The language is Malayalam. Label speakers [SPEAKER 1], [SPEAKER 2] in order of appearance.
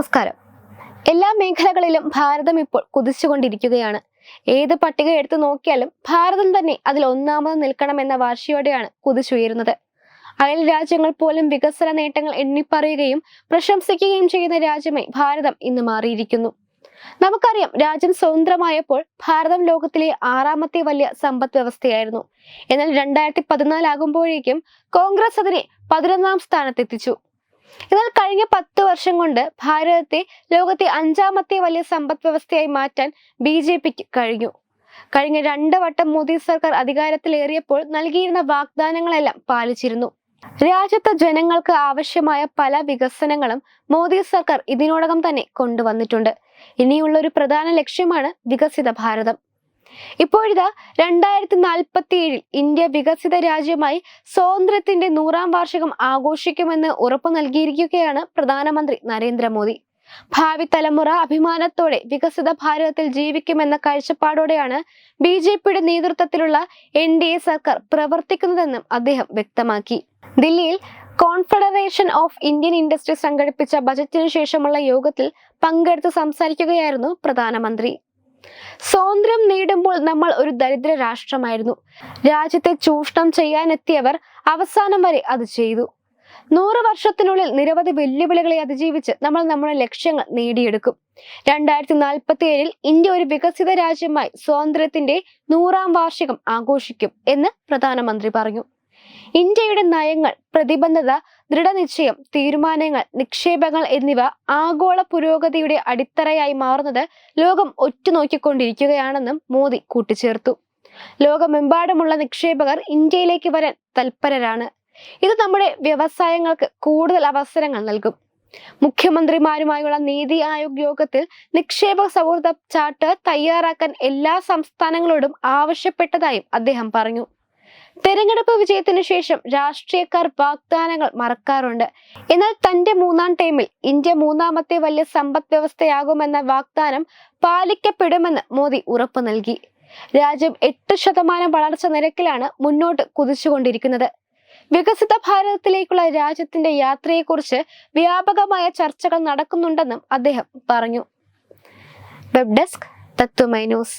[SPEAKER 1] നമസ്കാരം. എല്ലാ മേഖലകളിലും ഭാരതം ഇപ്പോൾ കുതിച്ചുകൊണ്ടിരിക്കുകയാണ്. ഏത് പട്ടിക എടുത്തു നോക്കിയാലും ഭാരതം തന്നെ അതിൽ ഒന്നാമത് നിൽക്കണമെന്ന വാശിയോടെയാണ് കുതിച്ചുയരുന്നത്. അയൽ രാജ്യങ്ങൾ പോലും വികസന നേട്ടങ്ങൾ എണ്ണിപ്പറയുകയും പ്രശംസിക്കുകയും ചെയ്യുന്ന രാജ്യമായി ഭാരതം ഇന്ന് മാറിയിരിക്കുന്നു. നമുക്കറിയാം രാജ്യം സ്വതന്ത്രമായപ്പോൾ ഭാരതം ലോകത്തിലെ ആറാമത്തെ വലിയ സമ്പദ് വ്യവസ്ഥയായിരുന്നു. എന്നാൽ രണ്ടായിരത്തി പതിനാലാകുമ്പോഴേക്കും കോൺഗ്രസ് അതിനെ പതിനൊന്നാം സ്ഥാനത്തെത്തിച്ചു. എന്നാൽ കഴിഞ്ഞ പത്ത് വർഷം കൊണ്ട് ഭാരതത്തെ ലോകത്തെ അഞ്ചാമത്തെ വലിയ സമ്പദ് വ്യവസ്ഥയായി മാറ്റാൻ ബി ജെ പിക്ക് കഴിഞ്ഞു. കഴിഞ്ഞ രണ്ട് വട്ടം മോദി സർക്കാർ അധികാരത്തിലേറിയപ്പോൾ നൽകിയിരുന്ന വാഗ്ദാനങ്ങളെല്ലാം പാലിച്ചിരുന്നു. രാജ്യത്തെ ജനങ്ങൾക്ക് ആവശ്യമായ പല വികസനങ്ങളും മോദി സർക്കാർ ഇതിനോടകം തന്നെ കൊണ്ടുവന്നിട്ടുണ്ട്. ഇനിയുള്ള ഒരു പ്രധാന ലക്ഷ്യമാണ് വികസിത ഭാരതം. ഇപ്പോഴിതാ രണ്ടായിരത്തി നാൽപ്പത്തി ഏഴിൽ ഇന്ത്യ വികസിത രാജ്യമായി സ്വാതന്ത്ര്യത്തിന്റെ നൂറാം വാർഷികം ആഘോഷിക്കുമെന്ന് ഉറപ്പു നൽകിയിരിക്കുകയാണ് പ്രധാനമന്ത്രി നരേന്ദ്രമോദി. ഭാവി തലമുറ അഭിമാനത്തോടെ വികസിത ഭാരതത്തിൽ ജീവിക്കുമെന്ന കാഴ്ചപ്പാടോടെയാണ് ബി ജെ പിയുടെ നേതൃത്വത്തിലുള്ള എൻ ഡി എ സർക്കാർ പ്രവർത്തിക്കുന്നതെന്നും അദ്ദേഹം വ്യക്തമാക്കി. ദില്ലിയിൽ കോൺഫെഡറേഷൻ ഓഫ് ഇന്ത്യൻ ഇൻഡസ്ട്രി സംഘടിപ്പിച്ച ബജറ്റിനു ശേഷമുള്ള യോഗത്തിൽ പങ്കെടുത്ത് സംസാരിക്കുകയായിരുന്നു പ്രധാനമന്ത്രി. സ്വാതന്ത്ര്യം നേടുമ്പോൾ നമ്മൾ ഒരു ദരിദ്ര രാഷ്ട്രമായിരുന്നു. രാജ്യത്തെ ചൂഷണം ചെയ്യാനെത്തിയവർ അവസാനം വരെ അത് ചെയ്തു. നൂറ് വർഷത്തിനുള്ളിൽ നിരവധി വെല്ലുവിളികളെ അതിജീവിച്ച് നമ്മൾ നമ്മുടെ ലക്ഷ്യങ്ങൾ നേടിയെടുക്കും. രണ്ടായിരത്തി നാൽപ്പത്തി ഏഴിൽ ഇന്ത്യ ഒരു വികസിത രാജ്യമായി സ്വാതന്ത്ര്യത്തിന്റെ നൂറാം വാർഷികം ആഘോഷിക്കും എന്ന് പ്രധാനമന്ത്രി പറഞ്ഞു. ഇന്ത്യയുടെ നയങ്ങൾ പ്രതിബദ്ധത ദൃഢനിശ്ചയം തീരുമാനങ്ങൾ നിക്ഷേപങ്ങൾ എന്നിവ ആഗോള പുരോഗതിയുടെ അടിത്തറയായി മാറുന്നത് ലോകം ഒറ്റുനോക്കിക്കൊണ്ടിരിക്കുകയാണെന്നും മോദി കൂട്ടിച്ചേർത്തു. ലോകമെമ്പാടുമുള്ള നിക്ഷേപകർ ഇന്ത്യയിലേക്ക് വരാൻ തൽപരരാണ്. ഇത് നമ്മുടെ വ്യവസായങ്ങൾക്ക് കൂടുതൽ അവസരങ്ങൾ നൽകും. മുഖ്യമന്ത്രിമാരുമായുള്ള നീതി ആയോഗ് യോഗത്തിൽ നിക്ഷേപ സൗഹൃദ ചാർട്ട് തയ്യാറാക്കാൻ എല്ലാ സംസ്ഥാനങ്ങളോടും ആവശ്യപ്പെട്ടതായും അദ്ദേഹം പറഞ്ഞു. തെരഞ്ഞെടുപ്പ് വിജയത്തിന് ശേഷം രാഷ്ട്രീയക്കാർ വാഗ്ദാനങ്ങൾ മറക്കാറുണ്ട്. എന്നാൽ തന്റെ മൂന്നാം ടൈമിൽ ഇന്ത്യ മൂന്നാമത്തെ വലിയ സമ്പദ് വ്യവസ്ഥയാകുമെന്ന വാഗ്ദാനം പാലിക്കപ്പെടുമെന്ന് മോദി ഉറപ്പു നൽകി. രാജ്യം എട്ട് ശതമാനം വളർച്ച നിരക്കിലാണ് മുന്നോട്ട് കുതിച്ചുകൊണ്ടിരിക്കുന്നത്. വികസിത ഭാരതത്തിലേക്കുള്ള രാജ്യത്തിന്റെ യാത്രയെക്കുറിച്ച് വ്യാപകമായ ചർച്ചകൾ നടക്കുന്നുണ്ടെന്നും അദ്ദേഹം പറഞ്ഞു. Web desk Tatwamayi news.